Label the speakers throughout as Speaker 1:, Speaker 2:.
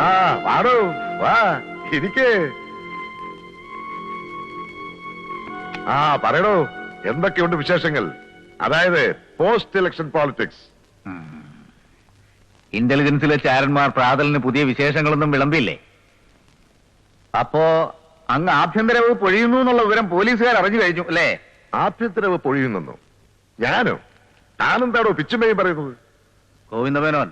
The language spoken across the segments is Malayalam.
Speaker 1: ആ വാടോ വാ ഇരിക്കേ. ആ പറയടോ എന്തൊക്കെയുണ്ട് വിശേഷങ്ങൾ? അതായത് പോസ്റ്റ് ഇലക്ഷൻ പോളിറ്റിക്സ്
Speaker 2: ഇന്റലിജൻസിലെ ചാരന്മാർ പ്രാതലിന് പുതിയ വിശേഷങ്ങളൊന്നും വിളമ്പില്ലേ അപ്പോ അങ്ങ് ആഭ്യന്തര വകുപ്പ് ഒഴിയുന്നു എന്നുള്ള വിവരം പോലീസുകാർ അറിഞ്ഞു കഴിഞ്ഞു അല്ലേ?
Speaker 1: ആഭ്യന്തരവ് പൊഴിയുന്നു ഞാനോ? താനെന്താണോ പിച്ചുമേയും പറയുന്നത്?
Speaker 2: ഗോവിന്ദമേനോൻ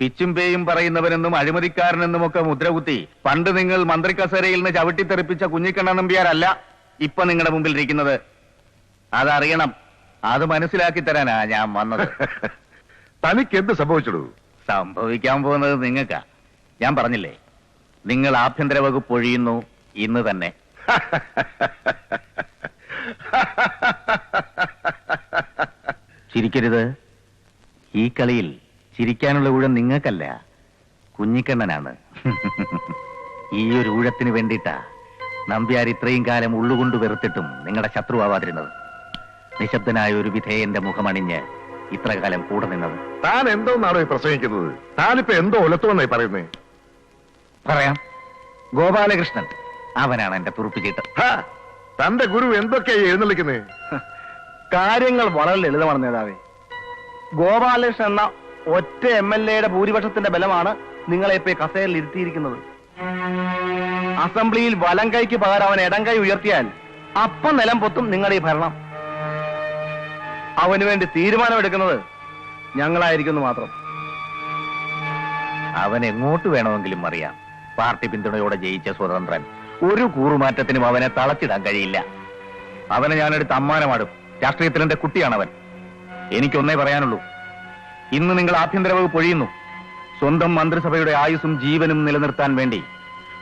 Speaker 2: പിച്ചും പേയും പറയുന്നവനെന്നും അഴിമതിക്കാരനെന്നും ഒക്കെ മുദ്രകുത്തി. പണ്ട് നിങ്ങൾ മന്ത്രി കസേരയിൽ നിന്ന് ചവിട്ടിത്തെറിപ്പിച്ച കുഞ്ഞിക്കണ്ണ നമ്പ്യാരല്ല ഇപ്പൊ നിങ്ങളുടെ മുമ്പിൽ ഇരിക്കുന്നത് അതറിയണം. അത് മനസ്സിലാക്കി തരാനാ ഞാൻ വന്നത്.
Speaker 1: തനിക്ക് എന്ത് സംഭവിച്ചിടൂ?
Speaker 2: സംഭവിക്കാൻ പോകുന്നത് നിങ്ങൾക്കാ. ഞാൻ പറഞ്ഞില്ലേ നിങ്ങൾ ആഭ്യന്തര വകുപ്പ് ഒഴിയുന്നു ഇന്ന് തന്നെ. ചിരിക്കരുത്. ഈ കളിയിൽ ചിരിക്കാനുള്ള ഊഴം നിങ്ങൾക്കല്ല. കുഞ്ഞിക്കണ്ണനാണ്. ഈ ഒരു ഊഴത്തിന് വേണ്ടിയിട്ടാ നമ്പ്യാർ ഇത്രയും കാലം ഉള്ളുകൊണ്ട് വെറുത്തിട്ടും നിങ്ങളുടെ ശത്രുവാവാതിരുന്നത്. നിശബ്ദനായ ഒരു വിധേയന്റെ മുഖമണിഞ്ഞ് ഇത്ര കാലം കൂടെ നിന്നത്.
Speaker 1: താൻ എന്തോന്നാണോ പ്രസംഗിക്കുന്നത്? താനിപ്പോ എന്തോ ഒലത്തുവെന്നായി പറയുന്നേ?
Speaker 2: പറയാം. ഗോപാലകൃഷ്ണൻ അവനാണ് എന്റെ തുറുപ്പ്
Speaker 1: ചീട്ട്. തന്റെ ഗുരു എന്തൊക്കെയായി എഴുന്നള്ളിക്കുന്നത്
Speaker 3: കാര്യങ്ങൾ വളരെ ലളിതമാണ് നേതാവേ. ഗോപാലകൃഷ്ണൻ എന്ന ഒറ്റ എം എൽ എയുടെ ഭൂരിപക്ഷത്തിന്റെ ബലമാണ് നിങ്ങളെ ഇപ്പൊ കസേരിൽ ഇരുത്തിയിരിക്കുന്നത്. അസംബ്ലിയിൽ വലം കൈക്ക് പകരം അവൻ ഇടം കൈ ഉയർത്തിയാൽ അപ്പം നിലം പൊത്തും നിങ്ങളുടെ ഈ ഭരണം. അവന് വേണ്ടി തീരുമാനമെടുക്കുന്നത് ഞങ്ങളായിരിക്കുന്നു മാത്രം.
Speaker 2: അവൻ എങ്ങോട്ട് വേണമെങ്കിലും അറിയാം. പാർട്ടി പിന്തുണയോടെ ജയിച്ച സ്വതന്ത്രൻ. ഒരു കൂറുമാറ്റത്തിനും അവനെ തളച്ചിടാൻ കഴിയില്ല. അവനെ ഞാനെടുത്ത് അമ്മാനമാടും. രാഷ്ട്രീയത്തിൽ എന്റെ കുട്ടിയാണവൻ. എനിക്കൊന്നേ പറയാനുള്ളൂ. ഇന്ന് നിങ്ങൾ ആഭ്യന്തര വകുപ്പ് ഒഴിയുന്നു. സ്വന്തം മന്ത്രിസഭയുടെ ആയുസും ജീവനും നിലനിർത്താൻ വേണ്ടി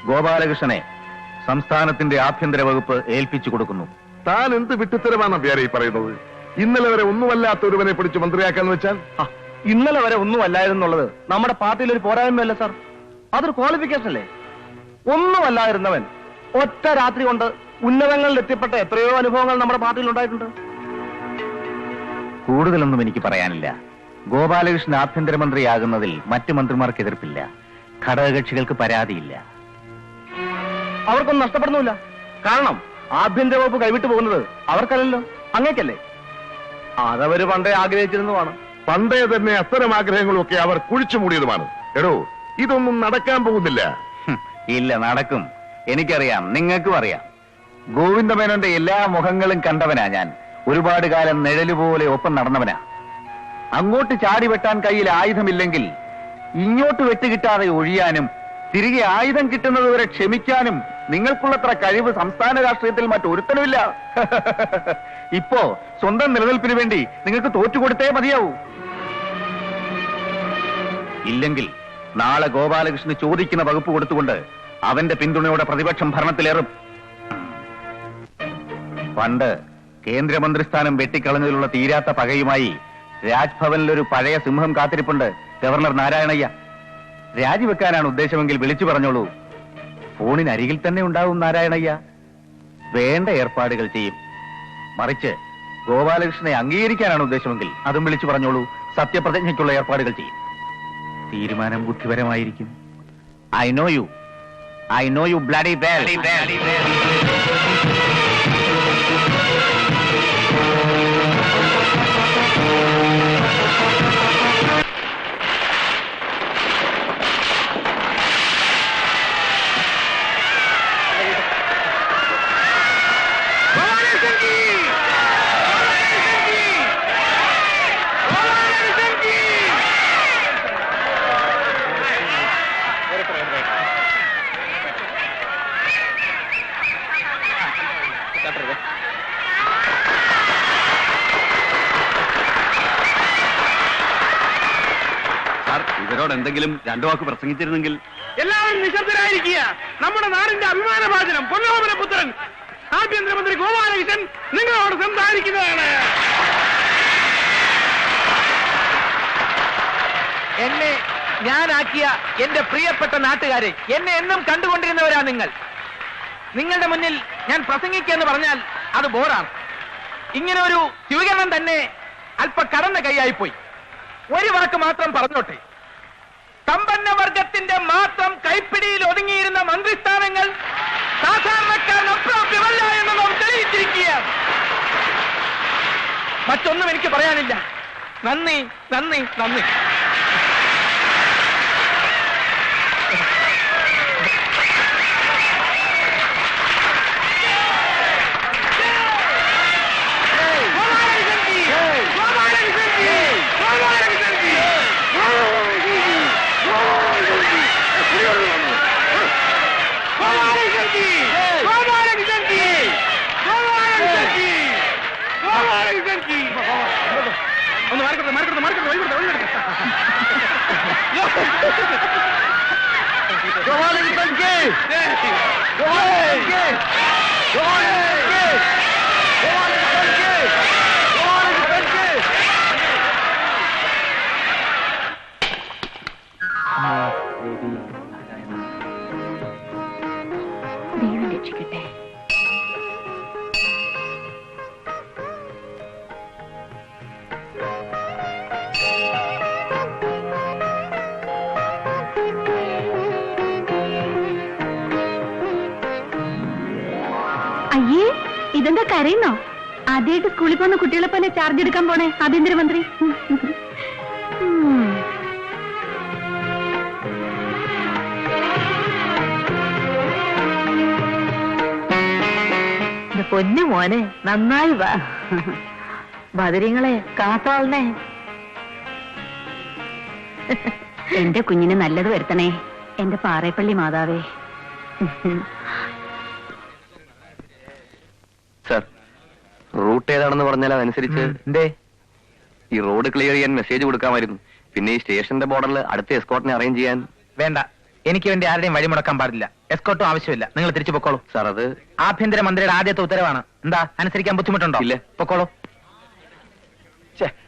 Speaker 2: ഗോപാലകൃഷ്ണനെ സംസ്ഥാനത്തിന്റെ ആഭ്യന്തര വകുപ്പ് ഏൽപ്പിച്ചു കൊടുക്കുന്നു.
Speaker 1: താൻ എന്ത് വിട്ടുത്തരമാണ് വേറെ ഈ പറയുന്നത്? ഇന്നലെ വരെ ഒന്നുമല്ലാത്ത ഒരുവനെ പിടിച്ച് മന്ത്രിയാക്കാന്ന് വെച്ചാൽ?
Speaker 3: ഇന്നലെ വരെ ഒന്നും അല്ലായിരുന്നുള്ളത് നമ്മുടെ പാർട്ടിയിൽ ഒരു പോരായ്മയല്ല സാർ. അതൊരു ക്വാളിഫിക്കേഷൻ അല്ലേ? ഒന്നുമല്ലായിരുന്നവൻ ഒറ്റ രാത്രി കൊണ്ട് ഉന്നതങ്ങളിൽ എത്തിപ്പെട്ട എത്രയോ അനുഭവങ്ങൾ നമ്മുടെ പാർട്ടിയിൽ ഉണ്ടായിട്ടുണ്ട്.
Speaker 2: കൂടുതലൊന്നും എനിക്ക് പറയാനില്ല. ഗോപാലകൃഷ്ണൻ ആഭ്യന്തരമന്ത്രിയാകുന്നതിൽ മറ്റു മന്ത്രിമാർക്ക് എതിർപ്പില്ല ഘടകകക്ഷികൾക്ക് പരാതിയില്ല.
Speaker 3: അവർക്കൊന്നും നഷ്ടപ്പെടുന്നില്ല കാരണം ആഭ്യന്തര വകുപ്പ് കൈവിട്ടു പോകുന്നത് അവർക്കല്ലല്ലോ. അങ്ങേക്കല്ലേ? അതവര് പണ്ടേ ആഗ്രഹിച്ചിരുന്നതാണ്.
Speaker 1: പണ്ടേ തന്നെ അത്തരം ആഗ്രഹങ്ങളും ഒക്കെ അവർ കുഴിച്ചു മൂടിയതുമാണ്. എടോ ഇതൊന്നും നടക്കാൻ പോകുന്നില്ല.
Speaker 2: ഇല്ല നടക്കും. എനിക്കറിയാം നിങ്ങൾക്കും അറിയാം. ഗോവിന്ദമേനോന്റെ എല്ലാ മുഖങ്ങളും കണ്ടവനാ ഞാൻ. ഒരുപാട് കാലം നിഴലുപോലെ ഒപ്പം നടന്നവനാ. അങ്ങോട്ട് ചാടി വെട്ടാൻ കയ്യിൽ ആയുധമില്ലെങ്കിൽ ഇങ്ങോട്ട് വെട്ടുകിട്ടാതെ ഒഴിയാനും തിരികെ ആയുധം കിട്ടുന്നത് വരെ ക്ഷമിക്കാനും നിങ്ങൾക്കുള്ളത്ര കഴിവ് സംസ്ഥാന രാഷ്ട്രീയത്തിൽ മറ്റൊരുത്തനുമില്ല. ഇപ്പോ സ്വന്തം നിലനിൽപ്പിന് വേണ്ടി നിങ്ങൾക്ക് തോറ്റുകൊടുത്തേ മതിയാവൂ. ഇല്ലെങ്കിൽ നാളെ ഗോപാലകൃഷ്ണന് ചോദിക്കുന്ന വകുപ്പ് കൊടുത്തുകൊണ്ട് അവന്റെ പിന്തുണയോടെ പ്രതിപക്ഷം ഭരണത്തിലേറും. പണ്ട് കേന്ദ്രമന്ത്രിസ്ഥാനം വെട്ടിക്കളഞ്ഞതിലുള്ള തീരാത്ത പകയുമായി രാജ്ഭവനിൽ ഒരു പഴയ സിംഹം കാത്തിരിപ്പുണ്ട്. ഗവർണർ നാരായണയ്യ. രാജിവെക്കാനാണ് ഉദ്ദേശമെങ്കിൽ വിളിച്ചു പറഞ്ഞോളൂ. ഫോണിനരികിൽ തന്നെ ഉണ്ടാവും നാരായണയ്യ. വേണ്ട ഏർപ്പാടുകൾ ചെയ്യും. മറിച്ച് ഗോപാലകൃഷ്ണനെ അംഗീകരിക്കാനാണ് ഉദ്ദേശമെങ്കിൽ അതും വിളിച്ചു പറഞ്ഞോളൂ. സത്യപ്രതിജ്ഞയ്ക്കുള്ള ഏർപ്പാടുകൾ ചെയ്യും. തീരുമാനം ബുദ്ധിപരമായിരിക്കും. I know you I know you bloody
Speaker 4: sir എന്തെങ്കിലും രണ്ടു വാക്ക് പ്രസംഗിച്ചിരുന്നെങ്കിൽ
Speaker 5: എല്ലാവരും നിശബ്ദരായിരിക്കുക. നമ്മുടെ നാടിന്റെ അഭിമാനഭാചനം പൊന്നോമന പുത്രൻ ആഭ്യന്തരമന്ത്രി ഗോപാലകൃഷ്ണൻ നിങ്ങളോട് സംസാരിക്കുന്നതാണ്.
Speaker 6: എന്നെ ഞാനാക്കിയ എന്റെ പ്രിയപ്പെട്ട നാട്ടുകാരെ എന്നെ എന്നും കണ്ടുകൊണ്ടിരുന്നവരാ നിങ്ങൾ. നിങ്ങളുടെ മുന്നിൽ ഞാൻ പ്രസംഗിക്കുക എന്ന് പറഞ്ഞാൽ അത് ബോറാണ്. ഇങ്ങനെ ഒരു സ്വീകരണം തന്നെ അല്പ കടന്ന കൈയായിപ്പോയി. ഒരു വാക്ക് മാത്രം പറഞ്ഞോട്ടെ. സമ്പന്ന വർഗത്തിന്റെ മാത്രം കൈപ്പിടിയിൽ ഒതുങ്ങിയിരുന്ന മന്ത്രിസ്ഥാനങ്ങൾ സാധാരണക്കാരനപ്രാപ്യമല്ല എന്ന് നാം
Speaker 7: തെളിയിച്ചിരിക്കുകയാണ്. മറ്റൊന്നും എനിക്ക് പറയാനില്ല. നന്ദി നന്ദി നന്ദി. go
Speaker 8: Benke! Giovanni Benke! Giovanni Benke! Giovanni ആദ്യമായിട്ട് സ്കൂളിൽ പോകുന്ന കുട്ടികളെ പോലെ ചാർജ് എടുക്കാൻ പോണേ. ആഭ്യന്തരമന്ത്രി. പൊന്നു മോനെ നന്നായി വാ. ബദരിങ്ങളെ കാത്തോളണേ എന്റെ കുഞ്ഞിന് നല്ലത് വരുത്തണേ. എന്റെ പാറേപ്പള്ളി മാതാവേ.
Speaker 2: റൂട്ട് ഏതാണെന്ന് പറഞ്ഞാൽ അതനുസരിച്ച്
Speaker 6: എന്തേ?
Speaker 2: ഈ റോഡ് ക്ലിയർ ചെയ്യാൻ മെസ്സേജ് കൊടുക്കാമായിരുന്നു. പിന്നെ ഈ സ്റ്റേഷന്റെ ബോർഡറിൽ അടുത്ത എസ്കോട്ടിനെ അറേഞ്ച് ചെയ്യാൻ.
Speaker 6: വേണ്ട. എനിക്ക് വേണ്ടി ആരുടെയും വഴി മുടക്കാൻ പാടില്ല. എസ്കോട്ടും ആവശ്യമില്ല. നിങ്ങൾ തിരിച്ചു പൊക്കോളൂ.
Speaker 2: സാർ അത്
Speaker 6: ആഭ്യന്തര മന്ത്രിയുടെ ആദ്യത്തെ ഉത്തരവാണ്. എന്താ? അനുസരിക്കാൻ ബുദ്ധിമുട്ടുണ്ടോ?
Speaker 2: ഇല്ല.
Speaker 6: പൊക്കോളൂ.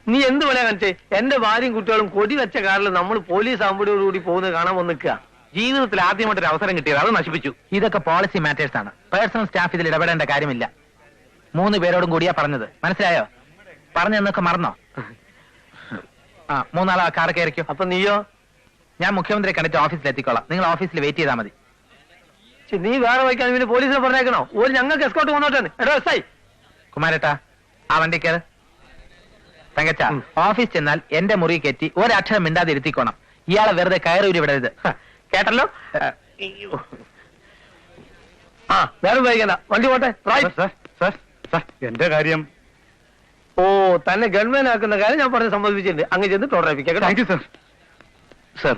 Speaker 9: നീ എന്ത് പോലെ കാണിച്ചേ? എന്റെ ഭാര്യയും കുട്ടികളും കൊടി വെച്ച കാറിൽ നമ്മൾ പോലീസ് ആകുമ്പോഴോടുകൂടി പോകുന്നത് കാണാൻ വന്ന് നിൽക്കുക.
Speaker 6: ജീവിതത്തിൽ ആദ്യമായിട്ടൊരു അവസരം കിട്ടിയത് അത് നശിപ്പിച്ചു. ഇതൊക്കെ പോളിസി മാറ്റേഴ്സ് ആണ്. പേഴ്സണൽ സ്റ്റാഫ് ഇതിൽ ഇടപെടേണ്ട കാര്യമില്ല. മൂന്ന് പേരോടും കൂടിയാ പറഞ്ഞത്. മനസ്സിലായോ? പറഞ്ഞു പറഞ്ഞെന്നൊക്കെ മറന്നോ? ആ മൂന്നാളാ കാർ കയറിക്കോ.
Speaker 9: അപ്പൊ നീയോ?
Speaker 6: ഞാൻ മുഖ്യമന്ത്രിയെ കണ്ടിട്ട് ഓഫീസിൽ എത്തിക്കോളാം നിങ്ങൾ ഓഫീസിൽ വെയിറ്റ് ചെയ്താൽ മതി.
Speaker 9: നീ വേറെ വയ്ക്കാൻ പിന്നെ പോലീസിനെ പറഞ്ഞേക്കണോ? ഒരു ഞങ്ങൾക്ക് എസ്കോട്ട് കൊണ്ടോട്ടെ എടോ
Speaker 6: കുമാരേട്ടാ ആ വണ്ടി കയറ് തങ്കച്ച ഓഫീസ് ചെന്നാൽ എന്റെ മുറി കയറ്റി ഒരക്ഷരം മിണ്ടാതെ ഇരുത്തിക്കോണം. ഇയാളെ വെറുതെ കയറി വിടരുത്. കേട്ടല്ലോ?
Speaker 9: ആ വേറെ വൈകണ്ട വണ്ടി പോട്ടെ റൈറ്റ്
Speaker 4: സാർ സാർ സാർ എന്റെ കാര്യം.
Speaker 9: ഓ തന്നെ ഗവൺമെന്റ് ആക്കുന്ന കാര്യം ഞാൻ പറഞ്ഞ് സമ്മതിപ്പിച്ചിട്ടുണ്ട്. അങ്ങ് ചെന്ന് ടോട്ടറപ്പിക്കാം
Speaker 4: താങ്ക് യു സർ
Speaker 2: സർ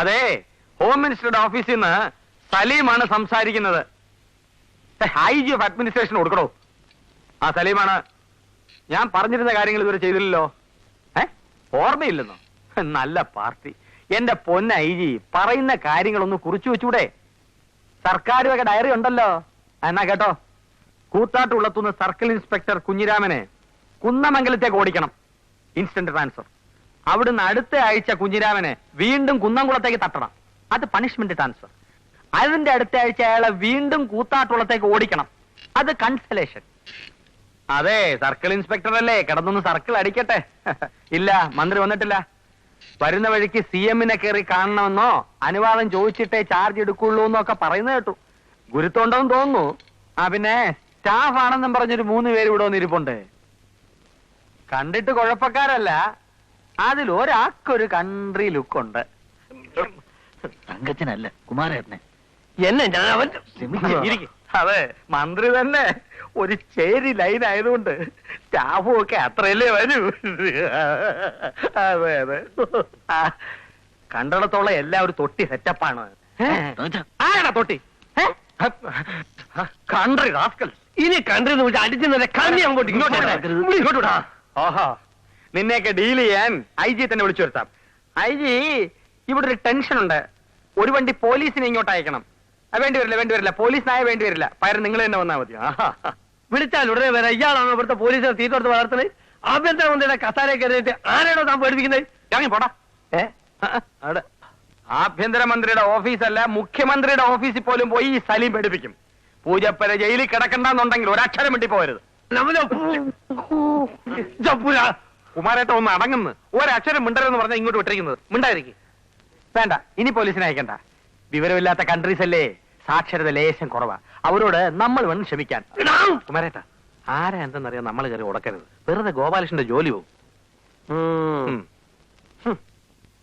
Speaker 7: അതെ ഹോം മിനിസ്റ്ററുടെ ഓഫീസിൽ നിന്ന് സലീമാണ് സംസാരിക്കുന്നത്. ഐ ജി ഓഫ് അഡ്മിനിസ്ട്രേഷൻ കൊടുക്കണോ? ആ സലീമാണ്. ഞാൻ പറഞ്ഞിരുന്ന കാര്യങ്ങൾ ഇതുവരെ ചെയ്തില്ലല്ലോ. ഏ? ഓർമ്മയില്ലെന്നോ? നല്ല പാർട്ടി. എന്റെ പൊന്ന ഐ ജി പറയുന്ന കാര്യങ്ങളൊന്ന് കുറിച്ചു വെച്ചൂടെ. സർക്കാർ ഒക്കെ ഡയറി ഉണ്ടല്ലോ. എന്നാ കേട്ടോ. കൂത്താട്ടുള്ളത്തുനിന്ന് സർക്കിൾ ഇൻസ്പെക്ടർ കുഞ്ഞിരാമനെ കുന്നമംഗലത്തേക്ക് ഓടിക്കണം. Instant transfer. അവിടുന്ന് അടുത്ത ആഴ്ച കുഞ്ഞിരാമനെ വീണ്ടും കുന്നംകുളത്തേക്ക് തട്ടണം. അത് പണിഷ്മെന്റ് ട്രാൻസ്ഫർ. അതിന്റെ അടുത്ത ആഴ്ച അയാളെ വീണ്ടും കൂത്താട്ടുള്ളത്തേക്ക് ഓടിക്കണം. അത് കൺസലേഷൻ അതെ സർക്കിൾ ഇൻസ്പെക്ടർ അല്ലേ? കിടന്നൊന്ന് സർക്കിൾ അടിക്കട്ടെ. ഇല്ല മന്ത്രി വന്നിട്ടില്ല. വരുന്ന വഴിക്ക് സി എമ്മിനെ കയറി കാണണമെന്നോ? അനുവാദം ചോദിച്ചിട്ടേ ചാർജ് എടുക്കുള്ളൂ എന്നൊക്കെ പറയുന്നത് കേട്ടു. ഗുരുത്തോണ്ടെന്ന് തോന്നുന്നു. ആ പിന്നെ സ്റ്റാഫ് ആണെന്നും പറഞ്ഞൊരു മൂന്ന് പേര് ഇവിടെ വന്നിരിപ്പുണ്ട്. കണ്ടിട്ട് കുഴപ്പക്കാരല്ല. അതിൽ ഒരാൾക്കൊരു കൺട്രി ലുക്കുണ്ട്
Speaker 2: തങ്കച്ചനല്ല കുമാരേട്ടനെ.
Speaker 9: എന്നെ ഞാൻ അവൻ.
Speaker 7: അതെ മന്ത്രി തന്നെ. ഒരു ചേരി ലൈൻ ആയതുകൊണ്ട് സ്റ്റാഫും ഒക്കെ അത്രയല്ലേ വരൂ. അതെ അതെ. കണ്ടിടത്തോളം എല്ലാം ഒരു തൊട്ടി സെറ്റപ്പാണ്. ആരാ തൊട്ടി? Country rascal.
Speaker 9: ഇനി കണ്ടിരുന്ന് വിളിച്ച് അടിച്ചു തന്നെ കണ്ണി അങ്ങോട്ട്
Speaker 7: ഇങ്ങോട്ട്. ഓഹോ നിന്നെയൊക്കെ ഡീൽ ചെയ്യാൻ ഐ ജി തന്നെ വിളിച്ചു വരുത്താം. ഐ ജി ഇവിടെ ഒരു ടെൻഷൻ ഉണ്ട്. ഒരു വണ്ടി പോലീസിനെ ഇങ്ങോട്ട് അയക്കണം. വേണ്ടി വരില്ല വേണ്ടി വരില്ല. പോലീസിനായ വേണ്ടി വരില്ല. പകരം നിങ്ങൾ തന്നെ വന്നാൽ മതി. ആഹാ.
Speaker 9: വിളിച്ചാൽ ഉടനെ വരാം ഇയാളാണോ ഇവിടുത്തെ പോലീസിനെ തീർത്തെടുത്ത് വളർത്തുന്നത്? ആഭ്യന്തരമന്ത്രിയുടെ കസാര കരുതിട്ട് ആരാണോ താൻ പേടിപ്പിക്കുന്നത്?
Speaker 7: ഇറങ്ങി പോടാ.
Speaker 9: ഏ?
Speaker 7: ആ, ആ, അവിടെ ആഭ്യന്തരമന്ത്രിയുടെ ഓഫീസല്ല മുഖ്യമന്ത്രിയുടെ ഓഫീസിൽ പോലും പോയി ഈ സലീം പേടിപ്പിക്കും. പൂജപ്പര ജയിലിൽ കിടക്കണ്ടെന്നുണ്ടെങ്കിൽ ഒരക്ഷരം വേണ്ടി
Speaker 9: ജപ്പുര
Speaker 7: കുമാരേട്ട ഒന്ന് അടങ്ങുന്നു. ഒരക്ഷരം മിണ്ടരെന്ന് പറഞ്ഞാൽ ഇങ്ങോട്ട് വിട്ടിരിക്കുന്നത്. മിണ്ടായിരിക്കും വേണ്ട ഇനി പോലീസിനെ അയക്കണ്ട. വിവരമില്ലാത്ത കൺട്രീസ് അല്ലേ? സാക്ഷരത ലേശം കുറവാ. അവരോട് നമ്മൾ വേണം ക്ഷമിക്കാൻ. കുമാരേട്ട ആരാ എന്തെന്നറിയാൻ നമ്മൾ കയറി ഉടക്കരുത്. വെറുതെ ഗോപാലകൃഷ്ണന്റെ ജോലി പോകും.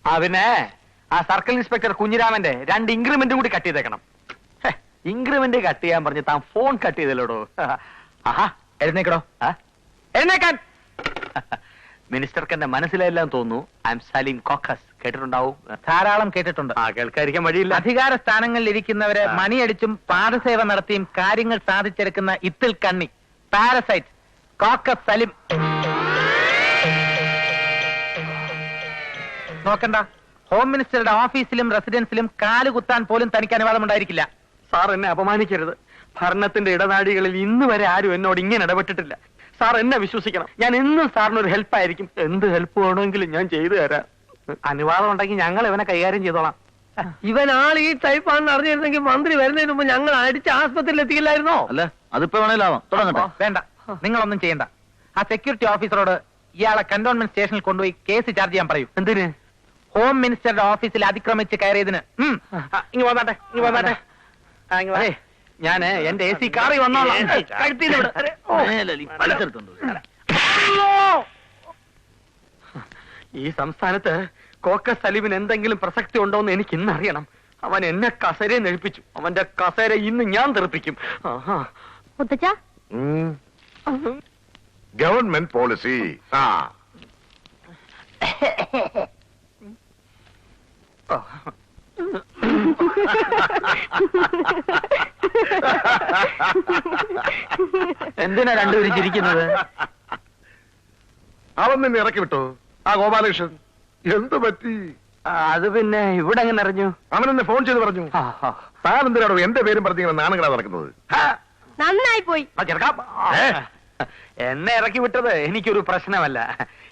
Speaker 7: ആ പിന്നെ ആ സർക്കിൾ ഇൻസ്പെക്ടർ കുഞ്ഞിരാമന്റെ രണ്ട് ഇൻക്രിമെന്റും കൂടി കട്ട് ചെയ്തേക്കണം. ഇൻക്രിമെന്റ് കട്ട് ചെയ്യാൻ പറഞ്ഞ് താൻ ഫോൺ കട്ട് ചെയ്തല്ലോടോ? ആഹാ എഴുന്നേക്കടോ? എഴുന്നേക്കാൻ. മിനിസ്റ്റർക്ക് എന്റെ മനസ്സിലെല്ലാം തോന്നുന്നു. I M Saleem caucus. കേട്ടിട്ടുണ്ടാവും.
Speaker 6: ധാരാളം കേട്ടിട്ടുണ്ട്.
Speaker 7: ആ കേൾക്കാതിരിക്കാൻ വഴിയില്ല.
Speaker 6: അധികാര സ്ഥാനങ്ങളിൽ ഇരിക്കുന്നവരെ. മണിയടിച്ചും പാദസേവ നടത്തിയും കാര്യങ്ങൾ സാധിച്ചെടുക്കുന്ന ഇത്തിൽ കണ്ണി പാരസൈറ്റ് കോക്കസ് സലിം. നോക്കണ്ട ഹോം മിനിസ്റ്ററുടെ ഓഫീസിലും റെസിഡൻസിലും കാൽ കുത്താൻ പോലും തനിക്ക് അനുവാദമുണ്ടായിരിക്കില്ല
Speaker 7: സാർ എന്നെ അപമാനിക്കരുത്. ഭരണത്തിന്റെ ഇടനാഴികളിൽ ഇന്ന് വരെ ആരും എന്നോട് ഇങ്ങനെ ഇടപെട്ടിട്ടില്ല. സാർ എന്നെ വിശ്വസിക്കണം. ഞാൻ എന്നും സാറിനൊരു ഹെൽപ്പായിരിക്കും എന്ത് ഹെൽപ്പ് വേണമെങ്കിലും ഞാൻ ചെയ്തു തരാം. അനുവാദം ഉണ്ടെങ്കിൽ ഞങ്ങൾ ഇവനെ കൈകാര്യം ചെയ്തോളാം.
Speaker 9: ഇവൻ ആൾ ഈ ടൈപ്പാണെന്ന് അറിഞ്ഞിരുന്നെങ്കിൽ മന്ത്രി വരുന്നതിന് മുമ്പ് ഞങ്ങൾ അടിച്ച് ആസ്പത്രിയിൽ എത്തിക്കില്ലായിരുന്നോ?
Speaker 2: അല്ല അതിപ്പോ വേണേലാവാം. തുടങ്ങട്ടെ.
Speaker 6: വേണ്ട. നിങ്ങളൊന്നും ചെയ്യണ്ട. ആ സെക്യൂരിറ്റി ഓഫീസറോട് ഇയാളെ കന്റോൺമെന്റ് സ്റ്റേഷനിൽ കൊണ്ടുപോയി കേസ് ചാർജ് ചെയ്യാൻ പറയൂ.
Speaker 7: എന്തിന്?
Speaker 6: ഹോം മിനിസ്റ്ററുടെ ഓഫീസിൽ അതിക്രമിച്ച് കയറിയതിന്. ഞാൻ
Speaker 7: ആ, ഇങ്ങ് വന്നാട്ടെ ഇങ്ങ് വന്നാട്ടെ ആ, ഇങ്ങ് വാ. ഞാൻ എന്റെ എ സി കാറി വന്നോളാം കഴുത്തിന്ന് വിട്. അരെ, ഓ. ഈ സംസ്ഥാനത്ത് കോക്കസ് സലീമിന് എന്തെങ്കിലും പ്രസക്തി ഉണ്ടോ എന്ന് എനിക്ക് ഇന്ന് അറിയണം. അവൻ എന്നെ കസേരയെ നെഴിപ്പിച്ചു അവന്റെ കസേര ഇന്ന് ഞാൻ തെറിപ്പിക്കും. ആഹാ.
Speaker 8: മുത്തച്ഛ?
Speaker 1: Government policy. ആ.
Speaker 7: എന്തിനാ രണ്ടുപേരും ചിരിക്കുന്നത്?
Speaker 1: അവൻ നിന്നെ ഇറക്കി വിട്ടോ? ആ ഗോപാലകൃഷ്ണൻ. എന്ത് പറ്റി?
Speaker 7: അത് പിന്നെ ഇവിടെ അങ്ങനെ അറിഞ്ഞു?
Speaker 1: അവൻ എന്നെ ഫോൺ ചെയ്ത് പറഞ്ഞു. താൻ എന്തിനാണോ എന്റെ പേരും പറഞ്ഞിങ്ങനെ നാണങ്ങളാ നടക്കുന്നത്?
Speaker 8: നന്നായി പോയി.
Speaker 7: ആ, ചെറുക്കാ.
Speaker 1: ഏ?
Speaker 7: എന്നെ ഇറക്കി വിട്ടത് എനിക്കൊരു പ്രശ്നമല്ല.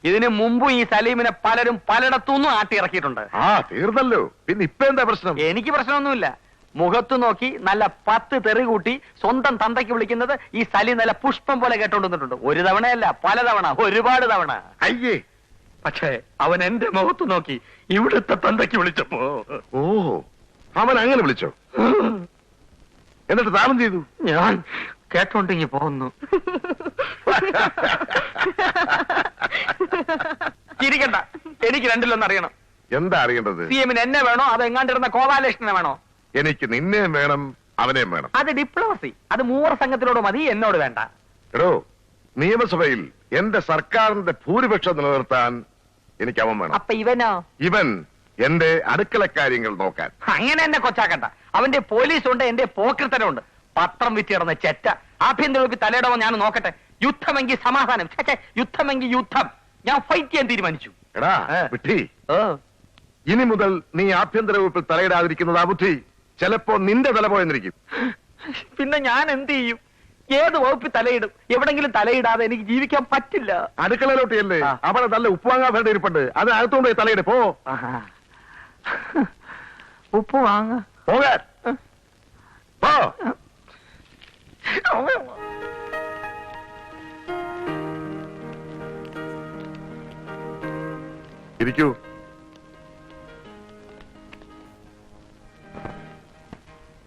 Speaker 7: ഇതിനു മുമ്പും ഈ സലീമിനെ പലരും പലയിടത്തുനിന്നും ആട്ടി ഇറക്കിയിട്ടുണ്ട്.
Speaker 1: ആ തീർന്നല്ലോ. പിന്നെ ഇപ്പൊ എന്താ പ്രശ്നം?
Speaker 7: എനിക്ക് പ്രശ്നമൊന്നുമില്ല. മുഖത്ത് നോക്കി നല്ല പത്ത് തെറി കൂട്ടി സ്വന്തം തന്തയ്ക്ക് വിളിക്കുന്നത് ഈ സലീം നല്ല പുഷ്പം പോലെ കേട്ടോണ്ടിട്ടുണ്ട് ഒരു തവണയല്ല പല തവണ ഒരുപാട് തവണ.
Speaker 1: അയ്യേ
Speaker 7: പക്ഷേ അവൻ എന്റെ മുഖത്ത് നോക്കി ഇവിടുത്തെ തന്തയ്ക്ക് വിളിച്ചപ്പോ.
Speaker 1: ഓ അവൻ അങ്ങനെ വിളിച്ചോ? എന്നിട്ട് താനം ചെയ്തു?
Speaker 7: ഞാൻ കേട്ടോണ്ടിങ്ങി പോകുന്നു. ചിരിക്കണ്ട. എനിക്ക് രണ്ടിലൊന്നും അറിയണം.
Speaker 1: എന്താ അറിയേണ്ടത്?
Speaker 7: സി എമ്മിന് എന്നെ വേണോ? അത് എങ്ങാണ്ടിരുന്ന കോപാലേഷനെ വേണോ?
Speaker 1: എനിക്ക് നിന്നെയും വേണം അവനെയും വേണം.
Speaker 7: അത് ഡിപ്ലോമസി അത് മൂവർ സംഘത്തിനോട് മതി എന്നോട് വേണ്ട.
Speaker 1: എടോ നിയമസഭയിൽ എന്റെ സർക്കാരിന്റെ ഭൂരിപക്ഷം നിലനിർത്താൻ എനിക്ക് അവൻ വേണം.
Speaker 7: അപ്പൊ ഇവനോ?
Speaker 1: ഇവൻ എന്റെ അടുക്കള കാര്യങ്ങൾ നോക്കാൻ.
Speaker 7: അങ്ങനെ എന്നെ കൊച്ചാക്കണ്ട. അവന്റെ പോലീസ് ഉണ്ട് എന്റെ പോക്കിർത്തനുണ്ട് പത്രം വിറ്റ് കിടന്ന ചെറ്റ. ആഭ്യന്തര വകുപ്പ് തലയിടവോ ഞാൻ നോക്കട്ടെ. യുദ്ധമെങ്കിൽ സമാധാനം. ഛെ, ഛെ, യുദ്ധമെങ്കിൽ യുദ്ധം. ഞാൻ ഫൈറ്റ് ചെയ്യാൻ തീരുമാനിച്ചു.
Speaker 1: എടാ
Speaker 7: ഏ.
Speaker 1: വിട്ടി. ഇനി മുതൽ നീ ആഭ്യന്തര വകുപ്പിൽ തലയിടാതിരിക്കുന്നത് ആ ബുദ്ധി. ചിലപ്പോ നിന്റെ തല പോയെന്നിരിക്കും
Speaker 7: പിന്നെ ഞാൻ എന്ത് ചെയ്യും? ഏത് വകുപ്പിൽ തലയിടും? എവിടെങ്കിലും തലയിടാതെ എനിക്ക് ജീവിക്കാൻ പറ്റില്ല.
Speaker 1: അടുക്കളയിലോട്ടിയല്ലേ?
Speaker 7: ആ.
Speaker 1: അവിടെ നല്ല ഉപ്പുവാങ്ങാ വേണ്ട ഇരിപ്പുണ്ട്. അത് പോയി തലയിട് പോ.
Speaker 7: ഉപ്പ് വാങ്ങ.
Speaker 1: പോകാൻ. പോ. ഇരിക്കൂ.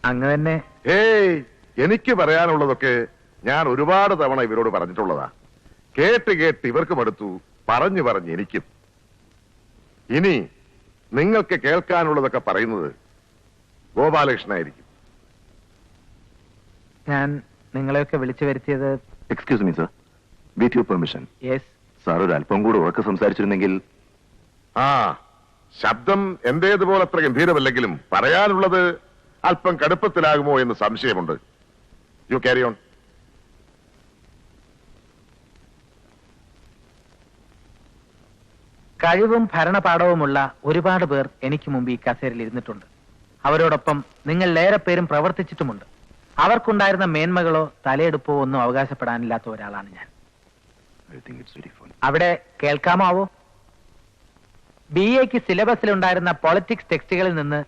Speaker 6: അങ്ങ് തന്നെ.
Speaker 1: ഏയ് എനിക്ക് പറയാനുള്ളതൊക്കെ ഞാൻ ഒരുപാട് തവണ ഇവരോട് പറഞ്ഞിട്ടുള്ളതാ. കേട്ട് കേട്ട് ഇവർക്കും മടുത്തു പറഞ്ഞു പറഞ്ഞ് എനിക്കും. ഇനി നിങ്ങൾക്ക് കേൾക്കാനുള്ളതൊക്കെ പറയുന്നത് ഗോപാലകൃഷ്ണനായിരിക്കും.
Speaker 6: ഞാൻ നിങ്ങളെയൊക്കെ വിളിച്ചു വരുത്തിയത്
Speaker 2: excuse me sir with your permission
Speaker 6: yes
Speaker 2: sir ഒരു അല്പം കൂടെ ഉറക്കെ സംസാരിച്ചിരുന്നെങ്കിൽ
Speaker 1: ആ ശബ്ദം എന്തേതുപോലെ അത്ര ഗംഭീരമല്ലെങ്കിലും പറയാനുള്ളത് അല്പം കടുപ്പത്തിലാകുമോ എന്ന് സംശയമുണ്ട്. യു ക്യാരി ഓൺ
Speaker 6: കഴിവും ഭരണപാഠവുമുള്ള ഒരുപാട് പേർ എനിക്ക് മുമ്പ് ഈ കസേരയിൽ ഇരുന്നിട്ടുണ്ട്. അവരോടൊപ്പം നിങ്ങൾ ഏറെ പേരും പ്രവർത്തിച്ചിട്ടുമുണ്ട്. അവർക്കുണ്ടായിരുന്ന മേന്മകളോ തലയെടുപ്പോ ഒന്നും അവകാശപ്പെടാനില്ലാത്ത ഒരാളാണ് ഞാൻ. അവിടെ കേൾക്കാമാവോ? ബി എക്ക് സിലബസിലുണ്ടായിരുന്ന പൊളിറ്റിക്സ് ടെക്സ്റ്റുകളിൽ നിന്ന്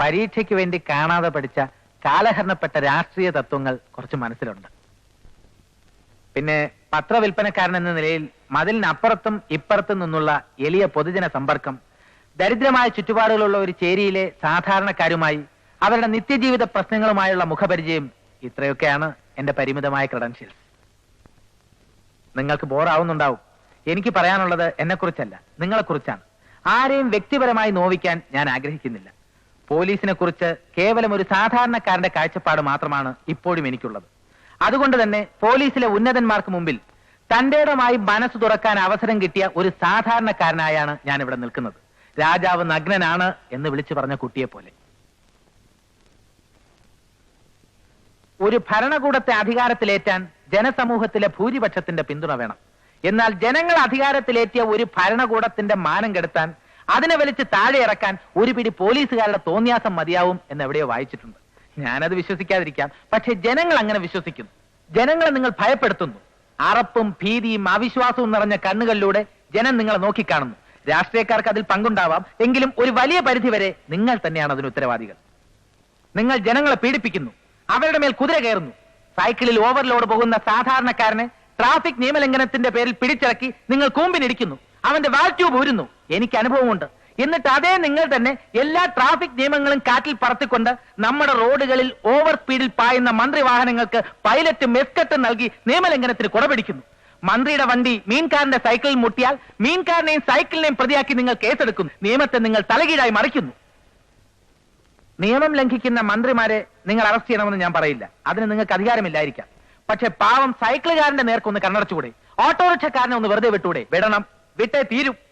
Speaker 6: പരീക്ഷയ്ക്ക് വേണ്ടി കാണാതെ പഠിച്ച കാലഹരണപ്പെട്ട രാഷ്ട്രീയ തത്വങ്ങൾ കുറച്ച് മനസ്സിലുണ്ട്. പിന്നെ പത്രവിൽപ്പനക്കാരൻ എന്ന നിലയിൽ മതിലിനപ്പുറത്തും ഇപ്പുറത്തും നിന്നുള്ള എളിയ പൊതുജന സമ്പർക്കം ദരിദ്രമായ ചുറ്റുപാടുകളുള്ള ഒരു ചേരിയിലെ സാധാരണക്കാരുമായി അവരുടെ നിത്യജീവിത പ്രശ്നങ്ങളുമായുള്ള മുഖപരിചയം ഇത്രയൊക്കെയാണ് എന്റെ പരിമിതമായ ക്രെഡൻഷ്യൽസ് നിങ്ങൾക്ക് ബോറാവുന്നുണ്ടാവും. എനിക്ക് പറയാനുള്ളത് എന്നെക്കുറിച്ചല്ല നിങ്ങളെക്കുറിച്ചാണ്. ആരെയും വ്യക്തിപരമായി നോവിക്കാൻ ഞാൻ ആഗ്രഹിക്കുന്നില്ല. പോലീസിനെ കുറിച്ച് കേവലം ഒരു സാധാരണക്കാരന്റെ കാഴ്ചപ്പാട് മാത്രമാണ് ഇപ്പോഴും എനിക്കുള്ളത്. അതുകൊണ്ട് തന്നെ പോലീസിലെ ഉന്നതന്മാർക്ക് മുമ്പിൽ തന്റേടമായി മനസ്സ് തുറക്കാൻ അവസരം കിട്ടിയ ഒരു സാധാരണക്കാരനായാണ് ഞാൻ ഇവിടെ നിൽക്കുന്നത്. രാജാവ് നഗ്നനാണ് എന്ന് വിളിച്ചു പറഞ്ഞ കുട്ടിയെ പോലെ. ഒരു ഭരണകൂടത്തെ അധികാരത്തിലേറ്റാൻ ജനസമൂഹത്തിലെ ഭൂരിപക്ഷത്തിന്റെ പിന്തുണ വേണം. എന്നാൽ ജനങ്ങൾ അധികാരത്തിലേറ്റിയ ഒരു ഭരണകൂടത്തിന്റെ മാനം കെടുത്താൻ അതിനെ വലിച്ച് താഴെ ഇറക്കാൻ ഒരു പിടി പോലീസുകാരുടെ തോന്നിയാസം മതിയാവും എന്ന് എവിടെയോ വായിച്ചിട്ടുണ്ട്. ഞാനത് വിശ്വസിക്കാതിരിക്കാം. പക്ഷെ ജനങ്ങൾ അങ്ങനെ വിശ്വസിക്കുന്നു. ജനങ്ങളെ നിങ്ങൾ ഭയപ്പെടുത്തുന്നു. അറപ്പും ഭീതിയും അവിശ്വാസവും നിറഞ്ഞ കണ്ണുകളിലൂടെ ജനം നിങ്ങളെ നോക്കിക്കാണുന്നു. രാഷ്ട്രീയക്കാർക്ക് അതിൽ പങ്കുണ്ടാവാം. എങ്കിലും ഒരു വലിയ പരിധി വരെ നിങ്ങൾ തന്നെയാണ് അതിന് ഉത്തരവാദികൾ. നിങ്ങൾ ജനങ്ങളെ പീഡിപ്പിക്കുന്നു. അവരുടെ മേൽ കുതിര കയറുന്നു. സൈക്കിളിൽ ഓവർലോഡ് പോകുന്ന സാധാരണക്കാരനെ ട്രാഫിക് നിയമലംഘനത്തിന്റെ പേരിൽ പിടിച്ചിറക്കി നിങ്ങൾ കൂമ്പിനിടിക്കുന്നു. അവന്റെ വാൽ ട്യൂബ് ഊരുന്നു എനിക്ക് അനുഭവമുണ്ട്. എന്നിട്ട് അതേ നിങ്ങൾ തന്നെ എല്ലാ ട്രാഫിക് നിയമങ്ങളും കാറ്റിൽ പറത്തിക്കൊണ്ട് നമ്മുടെ റോഡുകളിൽ ഓവർ സ്പീഡിൽ പായുന്ന മന്ത്രി വാഹനങ്ങൾക്ക് പൈലറ്റ് മെസ്കറ്റ് നൽകി നിയമലംഘനത്തിന് കുടപിടിക്കുന്നു. മന്ത്രിയുടെ വണ്ടി മീൻകാരന്റെ സൈക്കിളിൽ മുട്ടിയാൽ മീൻകാരനെയും സൈക്കിളിനെയും പ്രതിയാക്കി നിങ്ങൾ കേസെടുക്കുന്നു നിയമത്തെ നിങ്ങൾ തലകീഴായി മറിക്കുന്നു. നിയമം ലംഘിക്കുന്ന മന്ത്രിമാരെ നിങ്ങൾ അറസ്റ്റ് ചെയ്യണമെന്ന് ഞാൻ പറയില്ല. അതിന് നിങ്ങൾക്ക് അധികാരമില്ലായിരിക്കാം. പക്ഷെ പാവം സൈക്കിളുകാരന്റെ നേർക്കൊന്ന് കണ്ണടച്ചുകൂടെ? ഓട്ടോറിക്ഷക്കാരനെ ഒന്ന് വെറുതെ വിട്ടൂടെ? വിടണം. വിട്ടേ തീരും.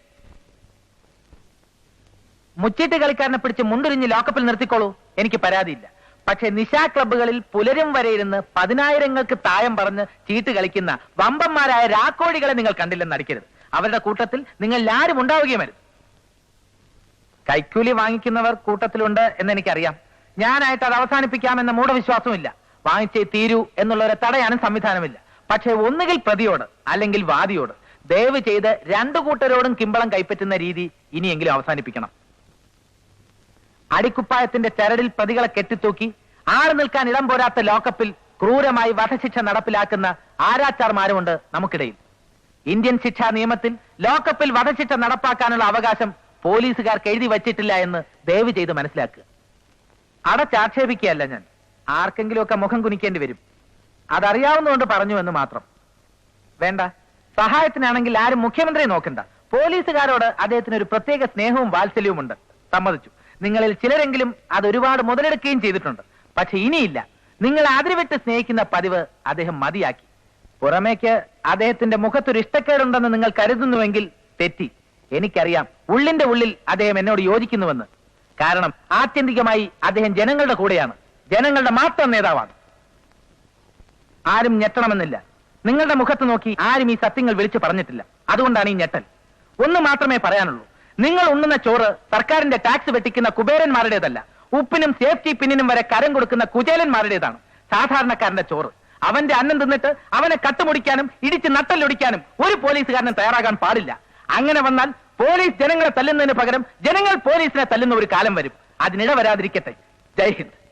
Speaker 6: മുച്ചീട്ട് കളിക്കാരനെ പിടിച്ച് മുണ്ടുരിഞ്ഞ് ലോക്കപ്പിൽ നിർത്തിക്കോളൂ. എനിക്ക് പരാതിയില്ല. പക്ഷെ നിശാ ക്ലബ്ബുകളിൽ പുലരും വരെ ഇരുന്ന് പതിനായിരങ്ങൾക്ക് തായം പറഞ്ഞ് ചീട്ട് കളിക്കുന്ന വമ്പന്മാരായ രാക്കോഴികളെ നിങ്ങൾ കണ്ടില്ലെന്ന് അടിക്കരുത് അവരുടെ കൂട്ടത്തിൽ നിങ്ങൾ ആരും ഉണ്ടാവുകയും വരും. കൈക്കൂലി വാങ്ങിക്കുന്നവർ കൂട്ടത്തിലുണ്ട് എന്ന് എനിക്കറിയാം. ഞാനായിട്ട് അത് അവസാനിപ്പിക്കാമെന്ന മൂഢവിശ്വാസമില്ല വാങ്ങിച്ചേ തീരൂ എന്നുള്ളവരെ തടയാനും സംവിധാനമില്ല. പക്ഷേ ഒന്നുകിൽ പ്രതിയോട് അല്ലെങ്കിൽ വാദിയോട് ദയവ് ചെയ്ത് രണ്ടു കൂട്ടരോടും കിമ്പളം കൈപ്പറ്റുന്ന രീതി ഇനിയെങ്കിലും അവസാനിപ്പിക്കണം. അടിക്കുപ്പായത്തിന്റെ ചരടിൽ പ്രതികളെ കെട്ടിത്തൂക്കി ആറ് നിൽക്കാൻ ഇടം പോരാത്ത ലോക്കപ്പിൽ ക്രൂരമായി വധശിക്ഷ നടപ്പിലാക്കുന്ന ആരാച്ചാർമാരുമുണ്ട് നമുക്കിടയിൽ. ഇന്ത്യൻ ശിക്ഷാ നിയമത്തിൽ ലോക്കപ്പിൽ വധശിക്ഷ നടപ്പാക്കാനുള്ള അവകാശം പോലീസുകാർക്ക് എഴുതി വച്ചിട്ടില്ല എന്ന് ദയവ് ചെയ്ത് മനസ്സിലാക്കുക. അടച്ചാക്ഷേപിക്കുകയല്ല ഞാൻ. ആർക്കെങ്കിലുമൊക്കെ മുഖം കുനിക്കേണ്ടി വരും. അതറിയാവുന്നതുകൊണ്ട് പറഞ്ഞു എന്ന് മാത്രം. വേണ്ട. സഹായത്തിനാണെങ്കിൽ ആരും മുഖ്യമന്ത്രിയെ നോക്കണ്ട. പോലീസുകാരോട് അദ്ദേഹത്തിന് ഒരു പ്രത്യേക സ്നേഹവും വാത്സല്യവും ഉണ്ട് സമ്മതിച്ചു. നിങ്ങളിൽ ചിലരെങ്കിലും അത് ഒരുപാട് മുതലെടുക്കുകയും ചെയ്തിട്ടുണ്ട്. പക്ഷെ ഇനിയില്ല. നിങ്ങൾ അതിരുവിട്ട് സ്നേഹിക്കുന്ന പതിവ് അദ്ദേഹം മതിയാക്കി. പുറമേക്ക് അദ്ദേഹത്തിന്റെ മുഖത്തൊരു ഇഷ്ടക്കേടുണ്ടെന്ന് നിങ്ങൾ കരുതുന്നുവെങ്കിൽ തെറ്റി. എനിക്കറിയാം ഉള്ളിന്റെ ഉള്ളിൽ അദ്ദേഹം എന്നോട് യോജിക്കുന്നുവെന്ന്. കാരണം ആത്യന്തികമായി അദ്ദേഹം ജനങ്ങളുടെ കൂടെയാണ്. ജനങ്ങളുടെ മാത്രം നേതാവാണ്. ആരും ഞെട്ടണമെന്നില്ല. നിങ്ങളുടെ മുഖത്ത് നോക്കി ആരും ഈ സത്യങ്ങൾ വിളിച്ചു പറഞ്ഞിട്ടില്ല. അതുകൊണ്ടാണ് ഈ ഞെട്ടൽ. ഒന്ന് മാത്രമേ പറയാനുള്ളൂ. നിങ്ങൾ ഉണ്ണുന്ന ചോറ് സർക്കാരിന്റെ ടാക്സ് വെട്ടിക്കുന്ന കുബേരന്മാരുടേതല്ല. ഉപ്പിനും സേഫ്റ്റി പിന്നിനും വരെ കരം കൊടുക്കുന്ന കുചേലന്മാരുടേതാണ്. സാധാരണക്കാരന്റെ ചോറ്. അവന്റെ അന്നം തിന്നിട്ട് അവനെ കട്ടുമുടിക്കാനും ഇടിച്ച് നട്ടല്ലൊടിക്കാനും ഒരു പോലീസുകാരനും തയ്യാറാകാൻ പാടില്ല. അങ്ങനെ വന്നാൽ പോലീസ് ജനങ്ങളെ തല്ലുന്നതിന് പകരം ജനങ്ങൾ പോലീസിനെ തല്ലുന്ന ഒരു കാലം വരും. അതിനിട വരാതിരിക്കട്ടെ. ജയ് ഹിന്ദ്.